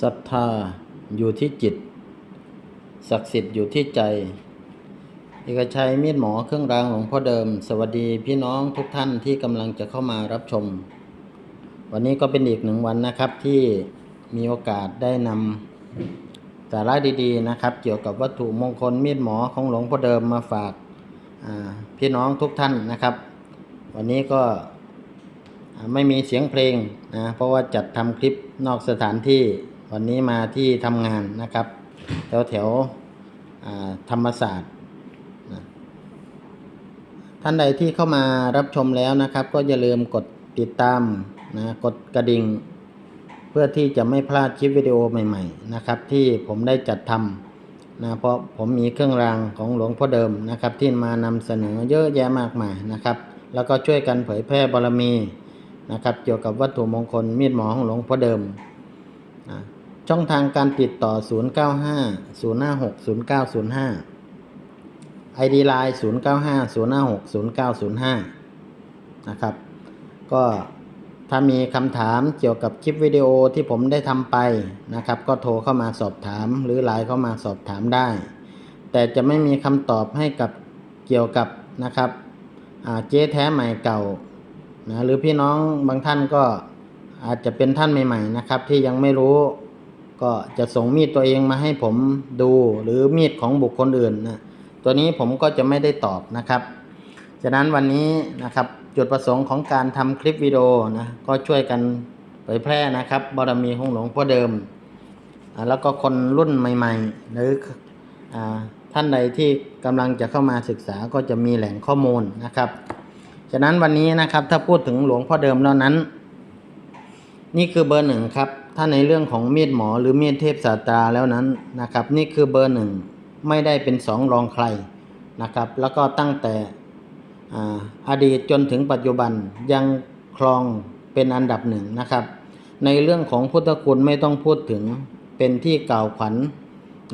ศรัทธาอยู่ที่จิต ศักดิ์สิทธิ์อยู่ที่ใจเอกชัยมีดหมอเครื่องรางหลวงพ่อเดิม สวัสดีพี่น้องทุกท่านที่กำลังจะเข้ามารับชม วันนี้ก็เป็นอีกหนึ่งวันนะครับที่มีโอกาสได้นำสาระดีๆนะครับ เกี่ยวกับวัตถุมงคลมีดหมอของหลวงพ่อเดิมมาฝากพี่น้องทุกท่านนะครับ วันนี้ก็ไม่มีเสียงเพลงนะเพราะว่าจัดทำคลิปนอกสถานที่ วันนี้มาที่ทำงานนะครับ แถวแถวธรรมศาสตร์นะท่านใดที่เข้ามารับชมแล้วนะครับ ก็อย่าลืมกดติดตามนะกดกระดิ่ง เพื่อที่จะไม่พลาดคลิปวิดีโอใหม่ๆนะครับ ที่ผมได้จัดทำนะเพราะผมมีเครื่องรางของหลวงพ่อเดิมนะครับ ที่มานำเสนอเยอะแยะมากมายนะครับ แล้วก็ช่วยกันเผยแพร่บารมีนะครับ เกี่ยวกับวัตถุมงคลมีดหมอของหลวงพ่อเดิมนะ ช่องทางการติดต่อ 095 056 0905 ID Line 095 056 0905 นะครับ ก็ถ้ามีคำถามเกี่ยวกับคลิปวิดีโอที่ผมได้ทำไปนะครับ ก็โทรเข้ามาสอบถามหรือไลน์เข้ามาสอบถามได้ แต่จะไม่มีคำตอบให้กับเกี่ยวกับนะครับเจ๊แท้ใหม่เก่านะหรือพี่น้องบางท่านก็อาจจะเป็นท่านใหม่ ๆ นะครับ ที่ยังไม่รู้ ก็จะส่งมีดตัวเองมาให้ผมดูหรือมีดของบุคคลอื่นนะตัวนี้ผมก็จะไม่ได้ตอบนะครับ ฉะนั้นวันนี้นะครับจุดประสงค์ของการทำคลิปวิดีโอนะก็ช่วยกันเผยแพร่นะครับบารมีของหลวงพ่อเดิม แล้วก็คนรุ่นใหม่ ๆ หรืออท่านใดที่กำลังจะเข้ามาศึกษาก็จะมีแหล่งข้อมูลนะครับ ฉะนั้นวันนี้นะครับถ้าพูดถึงหลวงพ่อเดิมแล้วนั้น นี่คือเบอร์หนึ่งครับ ถ้าในเรื่องของมีดหมอหรือมีดเทพศาสตราแล้วนั้นนะครับ นี่คือเบอร์หนึ่งไม่ได้เป็นสองรองใครนะครับ แล้วก็ตั้งแต่ออดีตจนถึงปัจจุบันยังครองเป็นอันดับหนึ่งนะครับ ในเรื่องของพุทธคุณไม่ต้องพูดถึงเป็นที่กล่าวขวัญ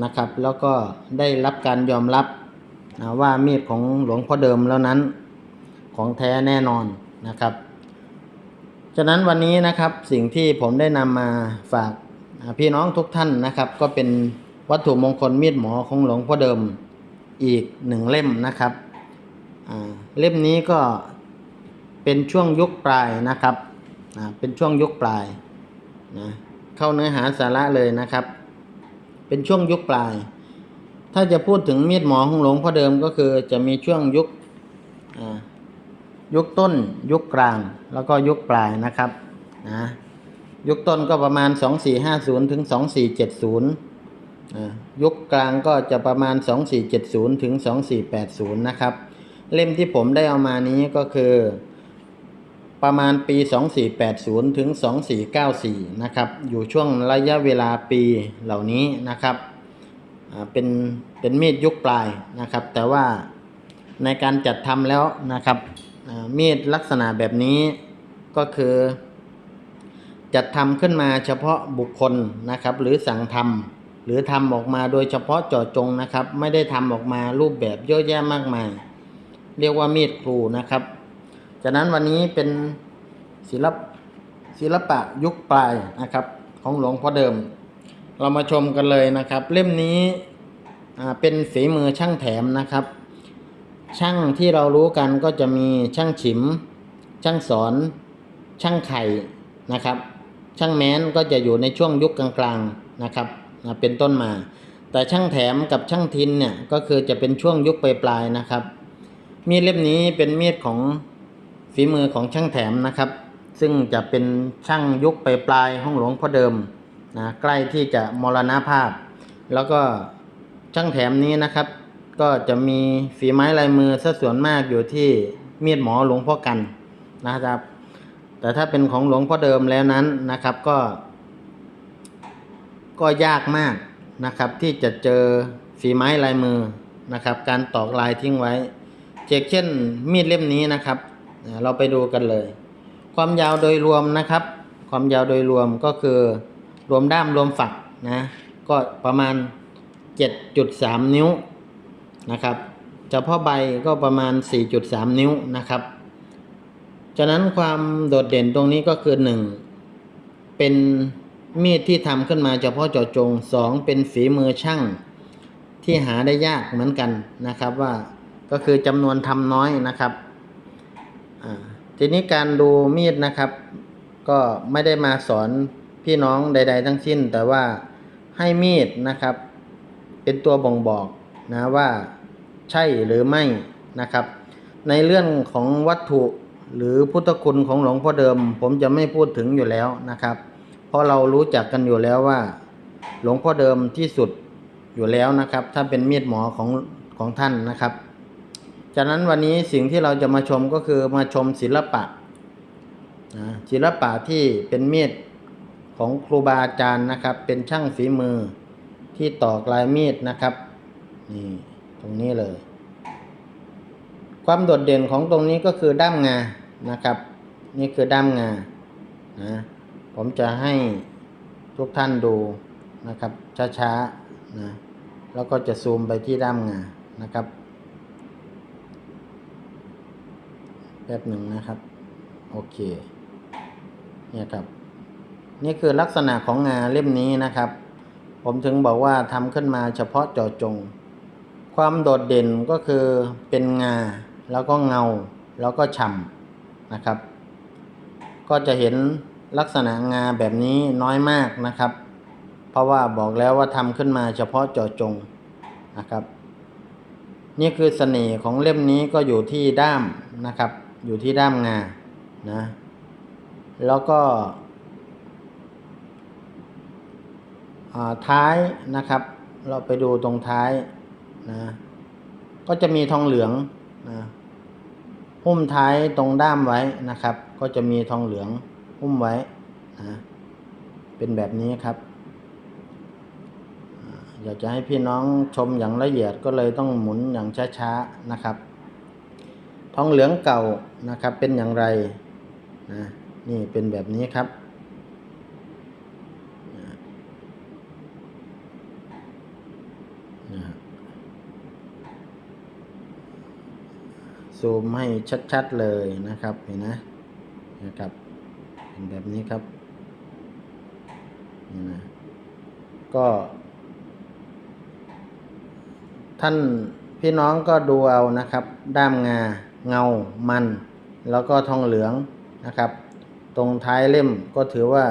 นะครับ แล้วก็ได้รับการยอมรับอ่าว่ามีดของหลวงพ่อเดิมแล้วนั้น ของแท้แน่นอนนะครับ ฉะนั้นวันนี้นะครับสิ่งที่ผมได้นำมาฝากพี่น้องทุกท่านนะครับ ก็เป็นวัตถุมงคลมีดหมอของหลวงพ่อเดิมอีกหนึ่งเล่มนะครับเล่มนี้ก็เป็นช่วงยุคปลายนะครับเป็นช่วงยุคปลายนะเข้าเนื้อหาสาระเลยนะครับ เป็นช่วงยุคปลาย ถ้าจะพูดถึงมีดหมอของหลวงพ่อเดิมก็คือจะมีช่วงยุค ยุคต้นยุคกลางแล้วก็ยุคปลายนะครับนะยุคต้นก็ประมาณ 2450 ถึง 2470อ่ายุคกลางก็จะประมาณ 2470 ถึง 2480 นะครับ เล่มที่ผมได้เอามานี้ก็คือ ประมาณปี 2480 ถึง 2494 นะครับ อยู่ช่วงระยะเวลาปีเหล่านี้นะครับอ่าเป็นเป็นมีดยุคปลายนะครับ แต่ว่าในการจัดทำแล้วนะครับ มีดลักษณะแบบนี้ก็คือ จัดทำขึ้นมาเฉพาะบุคคลนะครับ หรือสั่งทำหรือทำออกมาโดยเฉพาะเจาะจงนะครับ ไม่ได้ทำออกมารูปแบบเยอะแยะมากมาย เรียกว่ามีดครูนะครับจากนั้นวันนี้เป็นศิลปศิลปะยุคปลายนะครับ ของหลวงพ่อเดิม เรามาชมกันเลยนะครับ เล่มนี้เป็นฝีมือช่างแถมนะครับ ช่างที่เรารู้กันก็จะมีช่างฉิม ช่างสอน ช่างไข่นะครับ ช่างแม้นก็จะอยู่ในช่วงยุคกลางๆนะครับเป็นต้นมา แต่ช่างแถมกับช่างทินเนี่ยก็คือจะเป็นช่วงยุคปลายๆนะครับ มีดเล่มนี้เป็นมีดของฝีมือของช่างแถมนะครับ ซึ่งจะเป็นช่างยุคปลายๆห้องหลวงพ่อเดิมนะใกล้ที่จะมรณภาพ แล้วก็ช่างแถมนี้นะครับ ก็จะมีฝีไม้ลายมือซะส่วนมากอยู่ที่มีดหมอหลวงพ่อกันนะครับ แต่ถ้าเป็นของหลวงพ่อเดิมแล้วนั้นนะครับก็ ก็ยากมากนะครับ ที่จะเจอฝีไม้ลายมือนะครับ การตอกลายทิ้งไว้เช่นเช่น มีดเล่มนี้นะครับ เราไปดูกันเลย ความยาวโดยรวมนะครับ ความยาวโดยรวมก็คือรวมด้ามรวมฝักนะก็ประมาณ 7.3 นิ้ว นะครับเฉพาะใบก็ประมาณ 4.3 นิ้วนะครับฉะนั้นความโดดเด่นตรงนี้ก็คือ 1 เป็นมีดที่ทำขึ้นมาเฉพาะเจาะจงสองเป็นฝีมือช่างที่หาได้ยากเหมือนกันนะครับว่าก็คือจำนวนทำน้อยนะครับทีนี้การดูมีดนะครับ ก็ไม่ได้มาสอนพี่น้องใด ๆ ทั้งสิ้น แต่ว่าให้มีดนะครับ เป็นตัวบ่งบอก นะว่าใช่หรือไม่นะครับ ในเรื่องของวัตถุหรือพุทธคุณของหลวงพ่อเดิม ผมจะไม่พูดถึงอยู่แล้วนะครับ เพราะเรารู้จักกันอยู่แล้วว่า หลวงพ่อเดิมที่สุดอยู่แล้วนะครับ ถ้าเป็นมีดหมอของของท่านนะครับ จากนั้นวันนี้สิ่งที่เราจะมาชมก็คือมาชมศิลปะนะศิลปะที่เป็นมีดของครูบาอาจารย์นะครับ เป็นช่างฝีมือที่ตอกลายมีดนะครับ นี่ตรงนี้เลย ความโดดเด่นของตรงนี้ก็คือด้ามงานะครับ นี่คือด้ามงานะผมจะให้ทุกท่านดูนะครับช้าๆนะแล้วก็จะซูมไปที่ด้ามงานะครับแป๊บหนึ่งนะครับ โอเคเนี่ยครับ นี่คือลักษณะของงาเล่มนี้นะครับ ผมถึงบอกว่าทำขึ้นมาเฉพาะเจาะจง ความโดดเด่นก็คือเป็นงา แล้วก็เงา แล้วก็ฉ่ำนะครับ ก็จะเห็นลักษณะงาแบบนี้น้อยมากนะครับ เพราะว่าบอกแล้วว่าทำขึ้นมาเฉพาะเจาะจงนะครับ นี่คือเสน่ห์ของเล่มนี้ก็อยู่ที่ด้ามนะครับ อยู่ที่ด้ามงานะ แล้วก็อ่าท้ายนะครับ เราไปดูตรงท้าย นะก็จะมีทองเหลืองนะหุ้มท้ายตรงด้ามไว้นะครับ ก็จะมีทองเหลืองหุ้มไว้นะเป็นแบบนี้ครับ อยากจะให้พี่น้องชมอย่างละเอียดก็เลยต้องหมุนอย่างช้าๆนะครับ ทองเหลืองเก่านะครับเป็นอย่างไรนะนี่เป็นแบบนี้ครับนะ ซูมให้ชัดๆเลยนะครับเห็นนะนะครับเป็นแบบนี้ครับนี่นะก็ ท่านพี่น้องก็ดูเอานะครับ ด้ามงาเงามัน แล้วก็ทองเหลืองนะครับ ตรงท้ายเล่มก็ถือว่า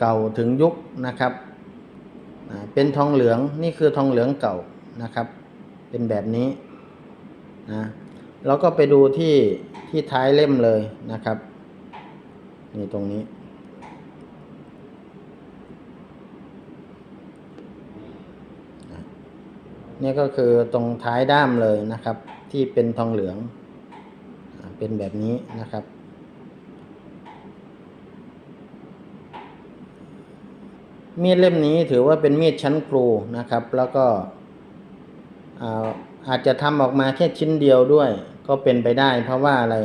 เก่าถึงยุคนะครับเป็นทองเหลืองนี่คือทองเหลืองเก่านะครับ เป็นแบบนี้นะ เราก็ไปดูที่ที่ท้ายเล่มเลยนะครับ นี่ตรงนี้ นี่ก็คือตรงท้ายด้ามเลยนะครับ ที่เป็นทองเหลือง เป็นแบบนี้นะครับมีดเล่มนี้ถือว่าเป็นมีดชั้นครูนะครับ แล้วก็อ่าอาจจะทำออกมาแค่ชิ้นเดียวด้วย ก็เป็นไปได้เพราะว่าอะไร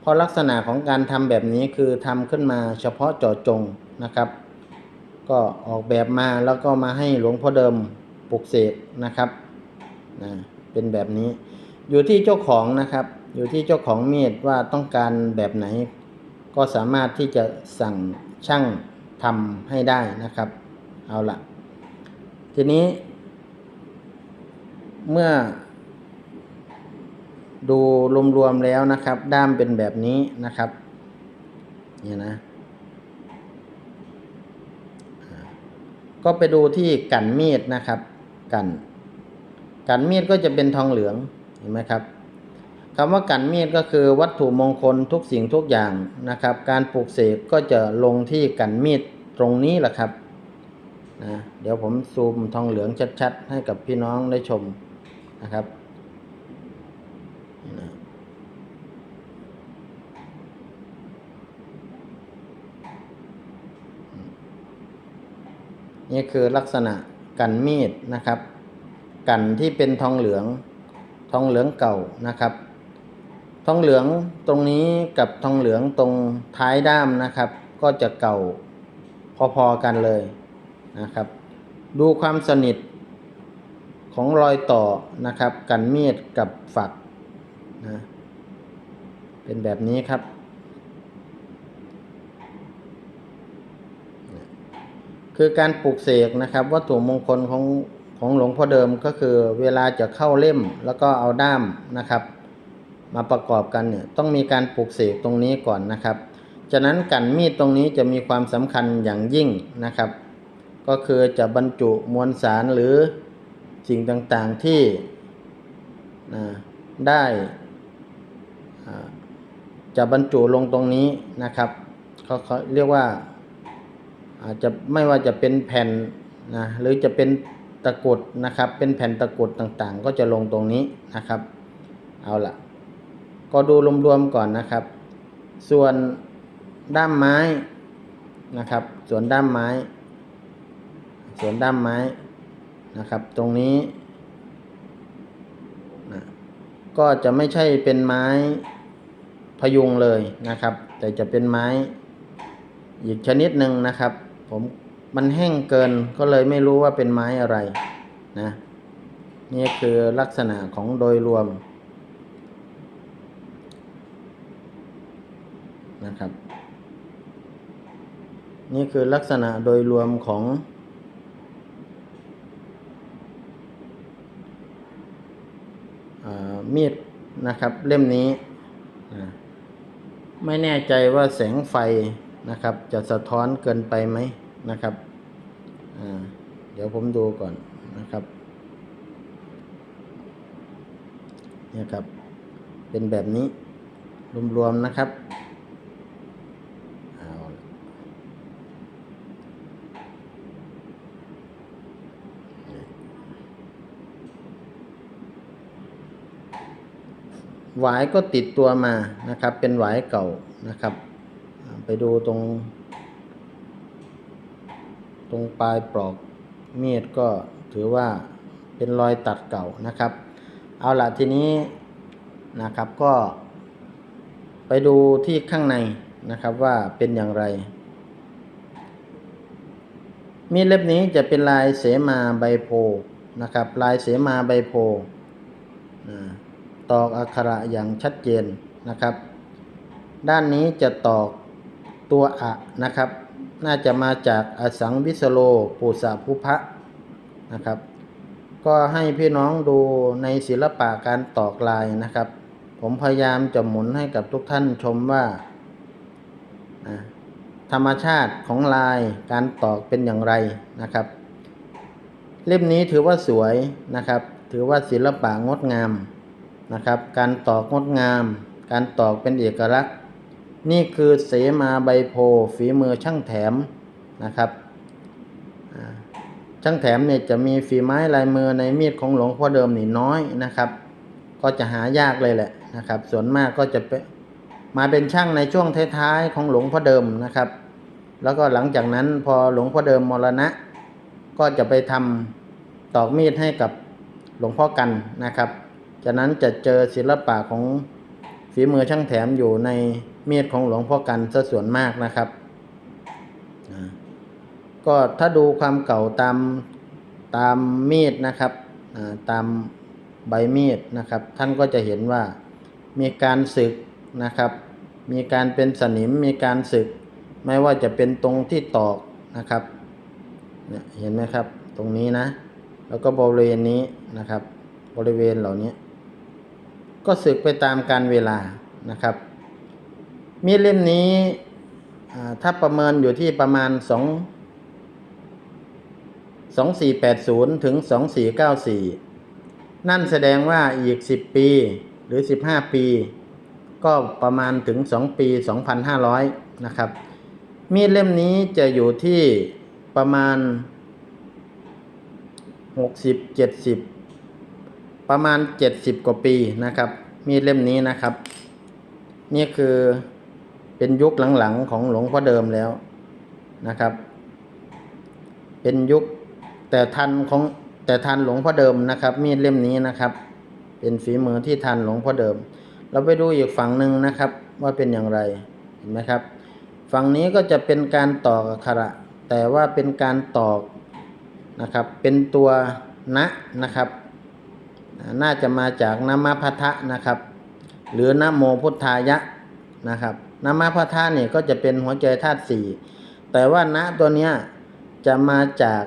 เพราะลักษณะของการทำแบบนี้คือทำขึ้นมาเฉพาะเจาะจงนะครับ ก็ออกแบบมาแล้วก็มาให้หลวงพ่อเดิมปลุกเสกนะครับนะเป็นแบบนี้ อยู่ที่เจ้าของนะครับ อยู่ที่เจ้าของมีดว่าต้องการแบบไหน ก็สามารถที่จะสั่งช่างทำให้ได้นะครับ เอาละทีนี้ เมื่อ ดูรวมๆแล้วนะครับ ด้ามเป็นแบบนี้นะครับเนี่ยนะ ก็ไปดูที่กันมีดนะครับ กัน กันมีดก็จะเป็นทองเหลืองเห็นไหมครับคำว่ากันมีดก็คือวัตถุมงคลทุกสิ่งทุกอย่างนะครับ การปลูกเสกก็จะลงที่กันมีดตรงนี้แหละครับนะเดี๋ยวผมซูมทองเหลืองชัดๆ ให้กับพี่น้องได้ชมนะครับ นี่คือลักษณะกันมีดนะครับ กันที่เป็นทองเหลือง ทองเหลืองเก่านะครับ ทองเหลืองตรงนี้กับทองเหลืองตรงท้ายด้ามนะครับ ก็จะเก่าพอๆกันเลยนะครับ ดูความสนิทของรอยต่อนะครับ กันมีดกับฝักนะเป็นแบบนี้ครับ คือการปลูกเสกนะครับ วัตถุมงคลของของหลวงพ่อเดิมก็คือเวลาจะเข้าเล่มแล้วก็เอาด้ามนะครับ มาประกอบกันเนี่ยต้องมีการปลูกเสกตรงนี้ก่อนนะครับฉะนั้นกันมีดตรงนี้จะมีความสำคัญอย่างยิ่งนะครับ ก็คือจะบรรจุมวลสารหรือสิ่งต่างๆที่นะได้จะบรรจุลงตรงนี้นะครับเขาเขาเรียกว่า อาจจะไม่ว่าจะเป็นแผ่นนะหรือจะเป็นตะกรุดนะครับ เป็นแผ่นตะกรุดต่างๆ ก็จะลงตรงนี้นะครับ เอาละก็ดูรวมๆก่อนนะครับ ส่วนด้ามไม้นะครับ ส่วนด้ามไม้ ส่วนด้ามไม้นะครับ ตรงนี้นะก็จะไม่ใช่เป็นไม้พยุงเลยนะครับ แต่จะเป็นไม้อีกชนิดหนึ่งนะครับ ผมมันแห้งเกินก็เลยไม่รู้ว่าเป็นไม้อะไรนะนี่คือลักษณะของโดยรวมนะครับ นี่คือลักษณะโดยรวมของอมีดนะครับเล่มนี้ ไม่แน่ใจว่าแสงไฟ นะครับ จะสะท้อนเกินไปไหมนะครับเดี๋ยวผมดูก่อนนะครับนี่ครับ เป็นแบบนี้รวมๆนะครับหวายก็ติดตัวมานะครับ เป็นหวายเก่านะครับ ไปดูตรง ตรงปลายปลอกมีดก็ถือว่าเป็นรอยตัดเก่านะครับ เอาละทีนี้นะครับก็ ไปดูที่ข้างในนะครับว่าเป็นอย่างไร มีดเล่มนี้จะเป็นลายเสมาใบโพนะครับ ลายเสมาใบโพตอกอักขระอย่างชัดเจนนะครับ ด้านนี้จะตอก ตัวอะนะครับ น่าจะมาจากอสังวิสโลปุสะภุพะนะครับ ก็ให้พี่น้องดูในศิลปะการตอกลายนะครับ ผมพยายามจะหมุนให้กับทุกท่านชมว่า ธรรมชาติของลายการตอกเป็นอย่างไรนะครับ เล่มนี้ถือว่าสวยนะครับ ถือว่าศิลปะงดงามนะครับ การตอกงดงาม การตอกเป็นเอกลักษณ์ นี่คือเสมาใบโพฝีมือช่างแถมนะครับช่างแถมเนี่ยจะมีฝีไม้ลายมือในมีดของหลวงพ่อเดิมนี่น้อยนะครับ ก็จะหายากเลยแหละนะครับ ส่วนมากก็จะเป็นมาเป็นช่างในช่วงท้ายๆของหลวงพ่อเดิมนะครับ แล้วก็หลังจากนั้นพอหลวงพ่อเดิมมรณะ ก็จะไปทำตอกมีดให้กับหลวงพ่อกันนะครับ จากนั้นจะเจอศิลปะของฝีมือช่างแถมอยู่ใน มีดของหลวงพ่อกันซะส่วนมากนะครับ ก็ถ้าดูความเก่าตามตามมีดนะครับตามใบมีดนะครับ ท่านก็จะเห็นว่ามีการสึกนะครับ มีการเป็นสนิมมีการสึก ไม่ว่าจะเป็นตรงที่ตอกนะครับเนี่ยเห็นไหมครับตรงนี้นะ แล้วก็บริเวณนี้นะครับ บริเวณเหล่านี้ ก็สึกไปตามการเวลานะครับ มีดเล่มนี้ถ้าประเมินอยู่ที่ประมาณสองสองสี่แปดศูนย์ถึงสองสี่เก้าสี่นั่นแสดงว่าอีกสิบปีหรือสิบห้าปี ก็ประมาณถึงสองปีสองพันห้าร้อยนะครับ มีดเล่มนี้จะอยู่ที่ประมาณหกสิบเจ็ดสิบประมาณเจ็ดสิบกว่าปีนะครับ มีดเล่มนี้นะครับ นี่คือ เป็นยุคหลังๆของหลวงพ่อเดิมแล้วนะครับ เป็นยุคแต่ทันของแต่ทันหลวงพ่อเดิมนะครับ มีดเล่มนี้นะครับ เป็นฝีมือที่ทันหลวงพ่อเดิม เราไปดูอีกฝั่งหนึ่งนะครับ ว่าเป็นอย่างไรเห็นไหมครับ ฝั่งนี้ก็จะเป็นการตอกอักขระ แต่ว่าเป็นการตอกนะครับ เป็นตัวนะนะครับ น่าจะมาจากนามพัทะนะครับ หรือนโมพุทธายะนะครับ นามพัทธะเนี่ยก็จะเป็นหัวใจธาตุสี่แต่ว่าณตัวเนี้ยจะมาจาก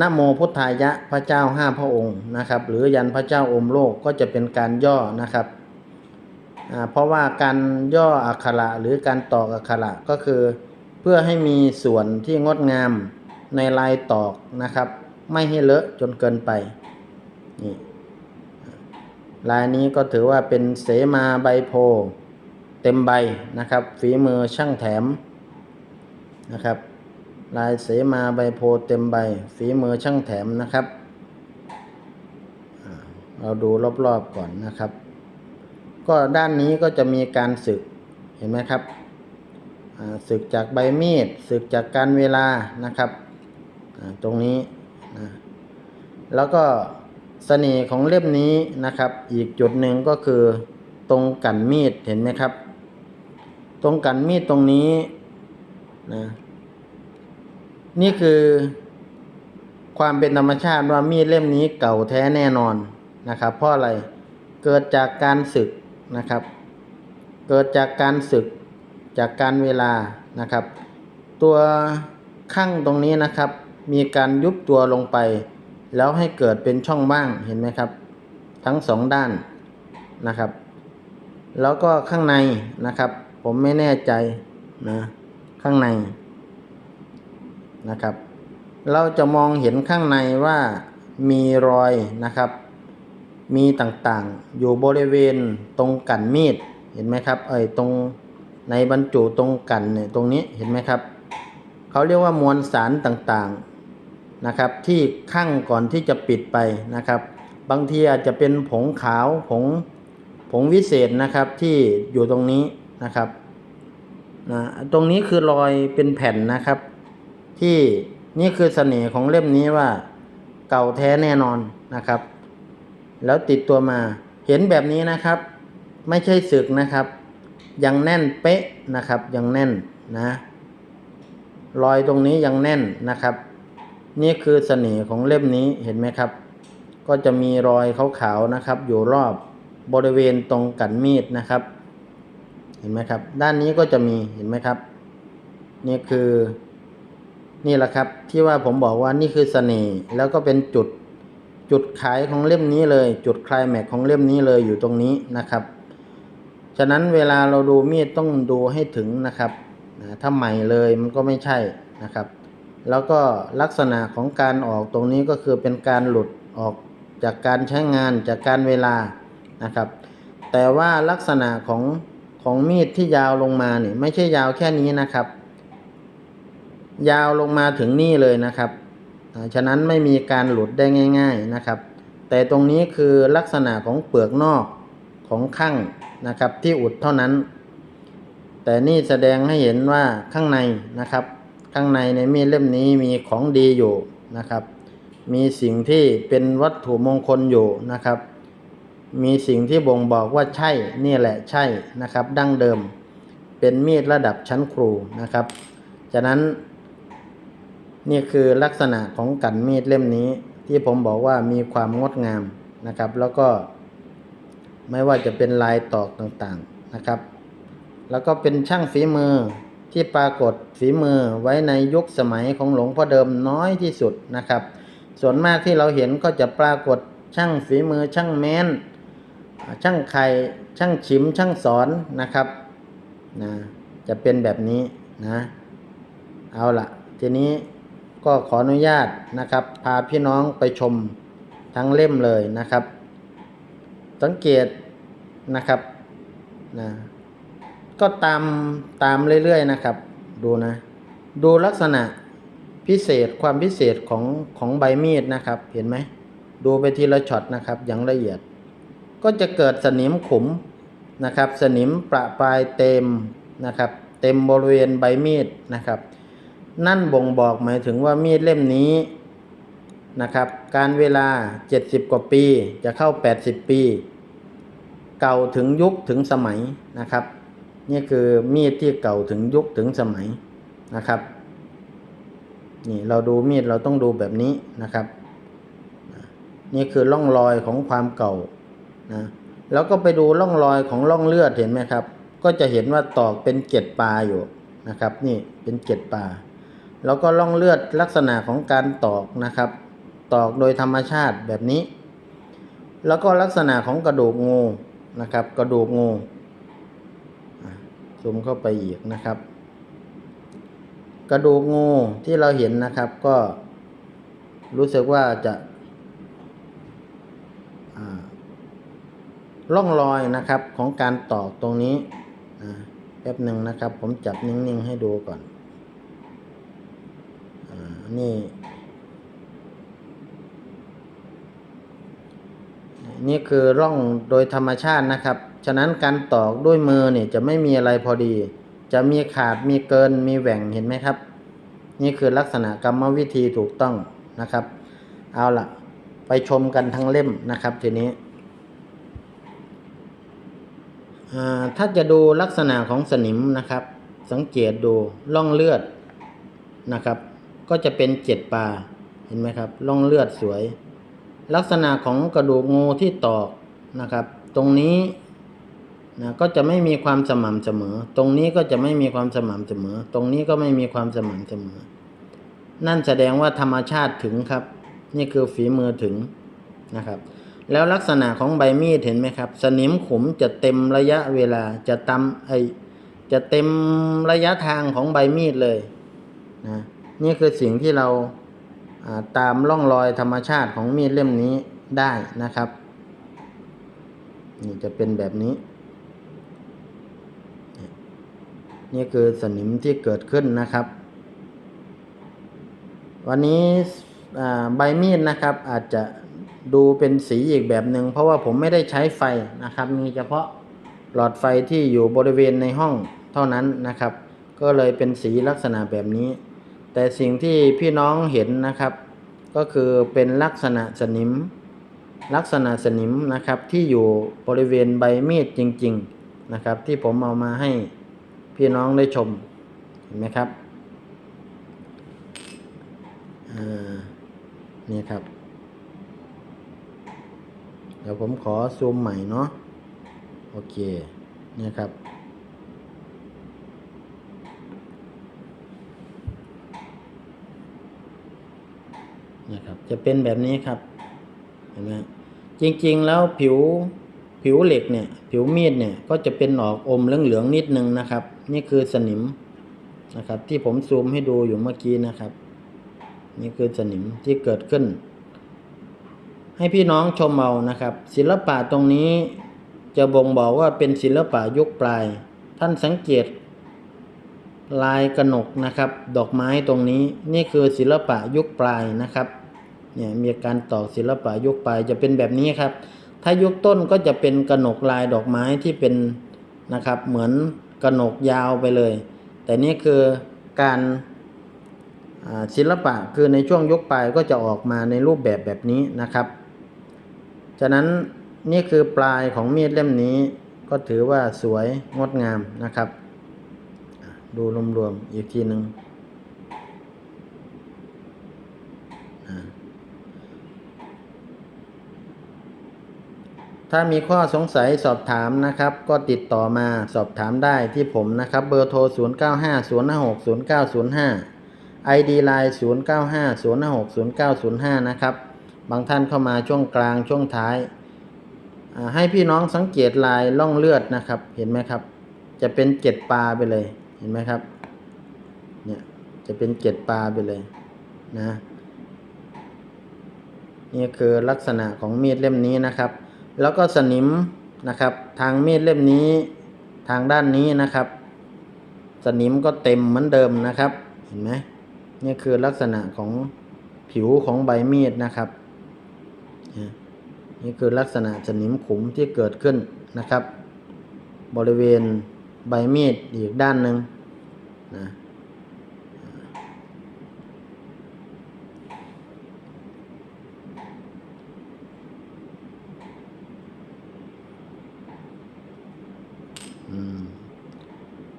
นะโมพุทธายะพระเจ้าห้าพระองค์นะครับ หรือยันพระเจ้าอมโลกก็จะเป็นการย่อนะครับเพราะว่าการย่ออักขระหรือการตอกอักขระก็คือ เพื่อให้มีส่วนที่งดงามในลายตอกนะครับ ไม่ให้เลอะจนเกินไปนี่ลายนี้ก็ถือว่าเป็นเสมาใบโพ เต็มใบนะครับ ฝีมือช่างแถมนะครับ ลายเสมาใบโพเต็มใบ ฝีมือช่างแถมนะครับ เราดูรอบๆก่อนนะครับ ก็ด้านนี้ก็จะมีการสึกเห็นไหมครับสึกจากใบมีดสึกจากการเวลานะครับตรงนี้นะแล้วก็เสน่ห์ของเล่มนี้นะครับ อีกจุดหนึ่งก็คือตรงกันมีดเห็นไหมครับ ตรงกันมีดตรงนี้นะนี่คือความเป็นธรรมชาติว่ามีดเล่มนี้เก่าแท้แน่นอนนะครับ เพราะอะไรเกิดจากการศึกนะครับ เกิดจากการศึกจากการเวลานะครับ ตัวข้างตรงนี้นะครับ มีการยุบตัวลงไป แล้วให้เกิดเป็นช่องว่างเห็นไหมครับ ทั้งสองด้านนะครับ แล้วก็ข้างในนะครับ ผมไม่แน่ใจนะข้างในนะครับ เราจะมองเห็นข้างในว่ามีรอยนะครับ มีต่างๆ อยู่บริเวณตรงกันมีดเห็นไหมครับเอ้ยตรงในบรรจุตรงกันเนี่ยตรงนี้เห็นไหมครับเขาเรียกว่ามวลสารต่างๆนะครับที่ข้างก่อนที่จะปิดไปนะครับ บางทีอาจจะเป็นผงขาวผงผงวิเศษนะครับที่อยู่ตรงนี้ นะครับนะตรงนี้คือรอยเป็นแผ่นนะครับ ที่นี่คือเสน่ห์ของเล่มนี้ว่าเก่าแท้แน่นอนนะครับ แล้วติดตัวมาเห็นแบบนี้นะครับ ไม่ใช่สึกนะครับ ยังแน่นเป๊ะนะครับยังแน่นนะรอยตรงนี้ยังแน่นนะครับ นี่คือเสน่ห์ของเล่มนี้เห็นไหมครับ ก็จะมีรอยขาวๆนะครับ อยู่รอบบริเวณตรงกันมีดนะครับ เห็นไหมครับ ด้านนี้ก็จะมีเห็นไหมครับ นี่คือนี่แหละครับที่ว่าผมบอกว่านี่คือเสน่ห์แล้วก็เป็นจุดจุดขายของเล่มนี้เลย จุดคลายแม็กของเล่มนี้เลยอยู่ตรงนี้นะครับ ฉะนั้นเวลาเราดูมีดต้องดูให้ถึงนะครับถ้าใหม่เลยมันก็ไม่ใช่นะครับ แล้วก็ลักษณะของการออกตรงนี้ก็คือเป็นการหลุดออกจากการใช้งานจากการเวลานะครับ แต่ว่าลักษณะของ ของมีดที่ยาวลงมาเนี่ยไม่ใช่ยาวแค่นี้นะครับ ยาวลงมาถึงนี่เลยนะครับฉะนั้นไม่มีการหลุดได้ง่าย ๆนะครับ แต่ตรงนี้คือลักษณะของเปลือกนอกของข้างนะครับที่อุดเท่านั้น แต่นี่แสดงให้เห็นว่าข้างในนะครับ ข้างในในมีดเล่มนี้มีของดีอยู่นะครับ มีสิ่งที่เป็นวัตถุมงคลอยู่นะครับ มีสิ่งที่บ่งบอกว่าใช่นี่แหละใช่นะครับ ดั้งเดิม เป็นมีดระดับชั้นครูนะครับฉะนั้น นี่คือลักษณะของกันมีดเล่มนี้ ที่ผมบอกว่ามีความงดงามนะครับ แล้วก็ ไม่ว่าจะเป็นลายตอกต่างๆนะครับ แล้วก็เป็นช่างฝีมือที่ปรากฏฝีมือไว้ในยุคสมัยของหลวงพ่อเดิมน้อยที่สุดนะครับ ส่วนมากที่เราเห็นก็จะปรากฏช่างฝีมือช่างแม้น ช่างไข่ช่างฉิมช่างสอนนะครับนะจะเป็นแบบนี้นะ เอาละทีนี้ก็ขออนุญาตนะครับ พาพี่น้องไปชมทั้งเล่มเลยนะครับ สังเกตนะครับนะก็ตามตามเรื่อยๆนะครับ ดูนะ ดูลักษณะพิเศษความพิเศษของของใบมีดนะครับ เห็นไหมดูไปทีละช็อตนะครับอย่างละเอียด ก็จะเกิดสนิมขุมนะครับ สนิมประปรายเต็มนะครับ เต็มบริเวณใบมีดนะครับ นั่นบ่งบอกหมายถึงว่ามีดเล่มนี้นะครับ การเวลา 70 กว่าปีจะเข้า 80 ปี เก่าถึงยุคถึงสมัยนะครับ นี่คือมีดที่เก่าถึงยุคถึงสมัยนะครับนี่เราดูมีดเราต้องดูแบบนี้นะครับ นี่คือร่องรอยของความเก่า นะแล้วก็ไปดูร่องรอยของร่องเลือดเห็นไหมครับ ก็จะเห็นว่าตอกเป็นเกล็ดปลาอยู่นะครับ นี่เป็นเกล็ดปลาแล้วก็ล่องเลือดลักษณะของการตอกนะครับ ตอกโดยธรรมชาติแบบนี้ แล้วก็ลักษณะของกระดูกงูนะครับ กระดูกงูซูมเข้าไปอีกนะครับ กระดูกงูที่เราเห็นนะครับก็รู้สึกว่าจะอ่า ร่องรอยนะครับของการตอกตรงนี้แป๊บหนึ่งนะครับ ผมจับนิ่งๆให้ดูก่อนอนี่ นี่คือร่องโดยธรรมชาตินะครับ ฉะนั้นการตอกด้วยมือเนี่ยจะไม่มีอะไรพอดี จะมีขาดมีเกินมีแหว่งเห็นไหมครับ นี่คือลักษณะกรรมวิธีถูกต้องนะครับ เอาละไปชมกันทั้งเล่มนะครับทีนี้อ่า ถ้าจะดูลักษณะของสนิมนะครับ สังเกตดูร่องเลือดนะครับ ก็จะเป็นเจ็ดปลาเห็นไหมครับร่องเลือดสวย ลักษณะของกระดูกงูที่ตอกนะครับ ตรงนี้นะก็จะไม่มีความสม่ำเสมอ ตรงนี้ก็จะไม่มีความสม่ำเสมอ ตรงนี้ก็ไม่มีความสม่ำเสมอ นั่นแสดงว่าธรรมชาติถึงครับ นี่คือฝีมือถึงนะครับ แล้วลักษณะของใบมีดเห็นไหมครับ สนิมขุมจะเต็มระยะเวลาจะตำไอจะเต็มระยะทางของใบมีดเลยนะนี่คือสิ่งที่เราตามร่องรอยธรรมชาติของมีดเล่มนี้ได้นะครับนี่จะเป็นแบบนี้ นี่คือสนิมที่เกิดขึ้นนะครับ วันนี้ใบมีดนะครับอาจจะ ดูเป็นสีอีกแบบหนึ่งเพราะว่าผมไม่ได้ใช้ไฟนะครับ มีเฉพาะหลอดไฟที่อยู่บริเวณในห้องเท่านั้นนะครับ ก็เลยเป็นสีลักษณะแบบนี้ แต่สิ่งที่พี่น้องเห็นนะครับ ก็คือเป็นลักษณะสนิม ลักษณะสนิมนะครับที่อยู่บริเวณใบมีดจริง ๆนะครับ ที่ผมเอามาให้พี่น้องได้ชมเห็นไหมครับ อ่า นี่ครับ ดี๋ยวผมขอซูมใหม่เนาะโอเคเนี่ยครับนะครับ จะเป็นแบบนี้ครับ เห็นไหมจริงๆแล้วผิวผิวเหล็กเนี่ย ผิวมีดเนี่ยก็จะเป็นออกอมเหลืองๆนิดนึงนะครับ นี่คือสนิมนะครับ ที่ผมซูมให้ดูอยู่เมื่อกี้นะครับ นี่คือสนิมที่เกิดขึ้น ให้พี่น้องชมเอานะครับ ศิลปะตรงนี้จะบ่งบอกว่าเป็นศิลปะยุคปลาย ท่านสังเกต ลายกระหนกนะครับ ดอกไม้ตรงนี้นี่คือศิลปะยุคปลายนะครับเนี่ยมีการต่อศิลปะยุคปลายจะเป็นแบบนี้ครับ ถ้ายุคต้นก็จะเป็นกระหนกลายดอกไม้ที่เป็นนะครับ เหมือนกระหนกยาวไปเลย แต่นี่คือการศิลปะคือในช่วงยุคปลายก็จะออกมาในรูปแบบแบบนี้นะครับ ฉะนั้นนี่คือปลายของมีดเล่มนี้ก็ถือว่าสวยงดงามนะครับ ดูรวมๆอีกทีหนึ่งถ้ามีข้อสงสัยสอบถามนะครับ ก็ติดต่อมาสอบถามได้ที่ผมนะครับ เบอร์โทร 0 9 5 0 5 6 0 9 0 5 ID Line 0 9 5 0 5 6 0 9 0 5 นะครับ บางท่านเข้ามาช่วงกลางช่วงท้าย ให้พี่น้องสังเกตลายล่องเลือดนะครับ เห็นไหมครับ จะเป็นเกล็ดปลาไปเลยเห็นไหมครับเนี่ยจะเป็นเกล็ดปลาไปเลยนะนี่คือลักษณะของมีดเล่มนี้นะครับ แล้วก็สนิมนะครับ ทางมีดเล่มนี้ทางด้านนี้นะครับ สนิมก็เต็มเหมือนเดิมนะครับ เห็นไหมนี่คือลักษณะของผิวของใบมีดนะครับ นี่คือลักษณะสนิมขุมที่เกิดขึ้นนะครับ บริเวณใบมีดอีกด้านหนึ่งนะ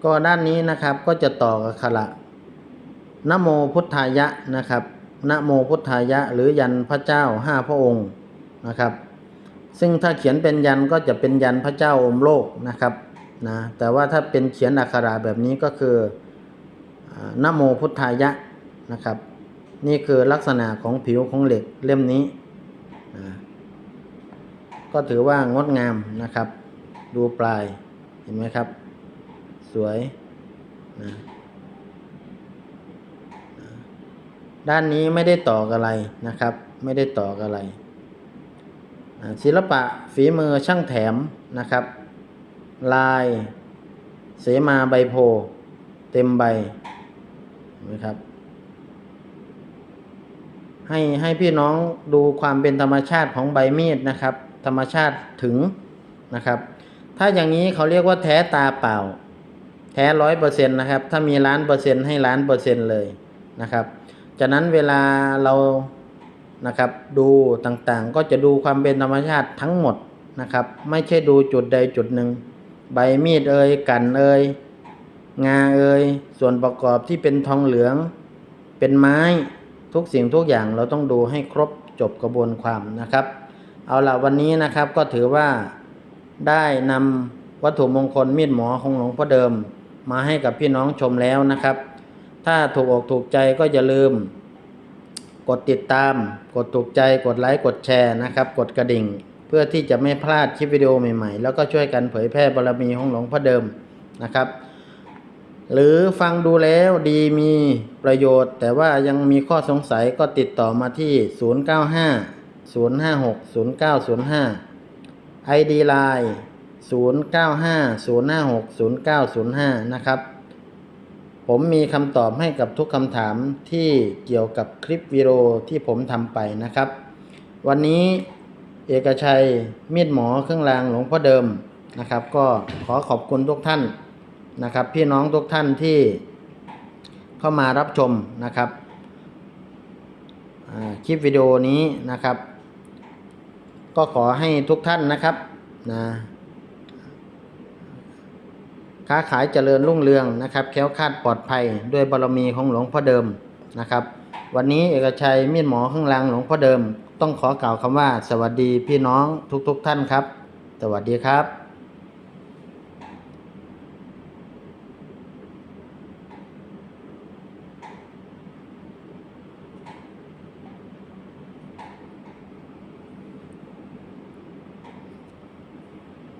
ก็ด้านนี้นะครับก็จะต่อกับขละนโมพุทธายะนะครับนโมพุทธายะ หรือยันพระเจ้าห้าพระองค์นะครับ ซึ่งถ้าเขียนเป็นยันก็จะเป็นยันพระเจ้าอมโลกนะครับนะแต่ว่าถ้าเป็นเขียนอักขระแบบนี้ก็คืออ่านโมพุทธายะนะครับ นี่คือลักษณะของผิวของเหล็กเล่มนี้นะก็ถือว่างดงามนะครับ ดูปลายเห็นไหมครับ สวยนะด้านนี้ไม่ได้ตอกอะไรนะครับ ไม่ได้ตอกอะไร ศิลปะฝีมือช่างแถมนะครับ ลายเสมาใบโพ เต็มใบนไหมครับ ให้ให้พี่น้องดูความเป็นธรรมชาติของใบมีดนะครับ ธรรมชาติถึงนะครับ ถ้าอย่างนี้เขาเรียกว่าแท้ตาเปล่า แท้ร้อยเปอร์เซ็นต์นะครับ ถ้ามีล้านเปอร์เซ็นต์ให้ล้านเปอร์เซ็นต์เลยนะครับจากนั้นเวลาเรา นะครับ ดูต่างๆ ก็จะดูความเป็นธรรมชาติทั้งหมดนะครับ ไม่ใช่ดูจุดใดจุดหนึ่ง ใบมีดเอ่ยกันเอ่ยงาเอ่ยส่วนประกอบที่เป็นทองเหลือง เป็นไม้ทุกสิ่งทุกอย่างเราต้องดูให้ครบจบกระบวนความนะครับ เอาละวันนี้นะครับก็ถือว่าได้นำวัตถุมงคลมีดหมอของหลวงพ่อเดิม มาให้กับพี่น้องชมแล้วนะครับ ถ้าถูกอกถูกใจก็อย่าลืม กดติดตาม กดถูกใจ กดไลค์ กดแชร์นะครับ กดกระดิ่ง เพื่อที่จะไม่พลาดคลิปวิดีโอใหม่ๆ แล้วก็ช่วยกันเผยแพร่บารมีของหลวงพ่อเดิมนะครับ หรือฟังดูแล้วดีมีประโยชน์ แต่ว่ายังมีข้อสงสัยก็ติดต่อมาที่ 095 056 0905 ID Line 095 056 0905 นะครับ ผมมีคำตอบให้กับทุกคำถามที่เกี่ยวกับคลิปวิดีโอที่ผมทำไปนะครับ วันนี้เอกชัยมีดหมอเครื่องรางหลวงพ่อเดิมนะครับ ก็ขอขอบคุณทุกท่านนะครับ พี่น้องทุกท่านที่เข้ามารับชมนะครับคลิปวิดีโอนี้นะครับ ก็ขอให้ทุกท่านนะครับนะ ค้าขายเจริญรุ่งเรืองนะครับ แค้วคาดปลอดภัยด้วยบารมีของหลวงพ่อเดิมนะครับ วันนี้เอกชัยมีดหมอข้างล่างหลวงพ่อเดิม ต้องขอกล่าวคำว่า สวัสดีพี่น้องทุกๆทท่านครับ สวัสดีครับ